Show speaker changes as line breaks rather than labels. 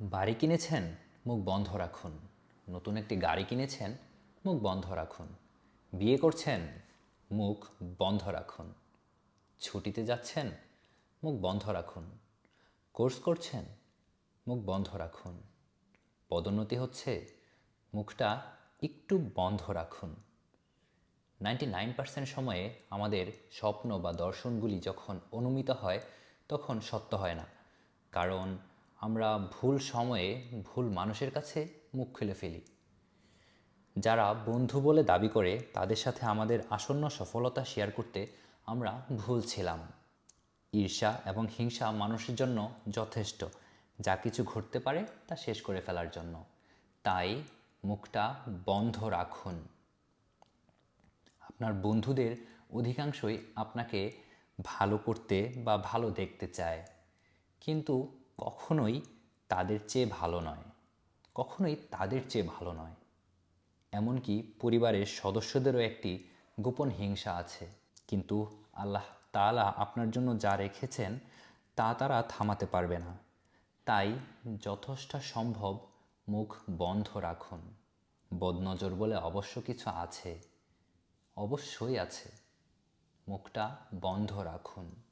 বাড়ি কিনেছেন? মুখ বন্ধ রাখুন। নতুন একটি গাড়ি কিনেছেন? মুখ বন্ধ রাখুন। বিয়ে করছেন? মুখ বন্ধ রাখুন। ছুটিতে যাচ্ছেন? মুখ বন্ধ রাখুন। কোর্স করছেন? মুখ বন্ধ রাখুন। পদোন্নতি হচ্ছে? মুখটা একটু বন্ধ রাখুন। নাইনটি নাইন পার্সেন্ট সময়ে আমাদের স্বপ্ন বা দর্শনগুলি যখন অনুমিত হয়, তখন সত্য হয় না। কারণ আমরা ভুল সময়ে ভুল মানুষের কাছে মুখ খুলে ফেলি। যারা বন্ধু বলে দাবি করে, তাদের সাথে আমাদের আসন্ন সফলতা শেয়ার করতে আমরা ভুল ছিলাম। ঈর্ষা এবং হিংসা মানুষের জন্য যথেষ্ট। যা কিছু ঘটতে পারে, তা শেষ করে ফেলার জন্য। তাই মুখটা বন্ধ রাখুন। আপনার বন্ধুদের অধিকাংশই আপনাকে ভালো করতে বা ভালো দেখতে চায়। কিন্তু কখনোই তাদের চেয়ে ভালো নয়, কখনোই তাদের চেয়ে ভালো নয়। এমনকি পরিবারের সদস্যদেরও একটি গোপন হিংসা আছে। কিন্তু আল্লাহ তাআলা আপনার জন্য যা রেখেছেন, তা তারা থামাতে পারবে না। তাই যথেষ্ট সম্ভব মুখ বন্ধ রাখুন। বদনজর বলে অবশ্য কিছু আছে, অবশ্যই আছে। মুখটা বন্ধ রাখুন।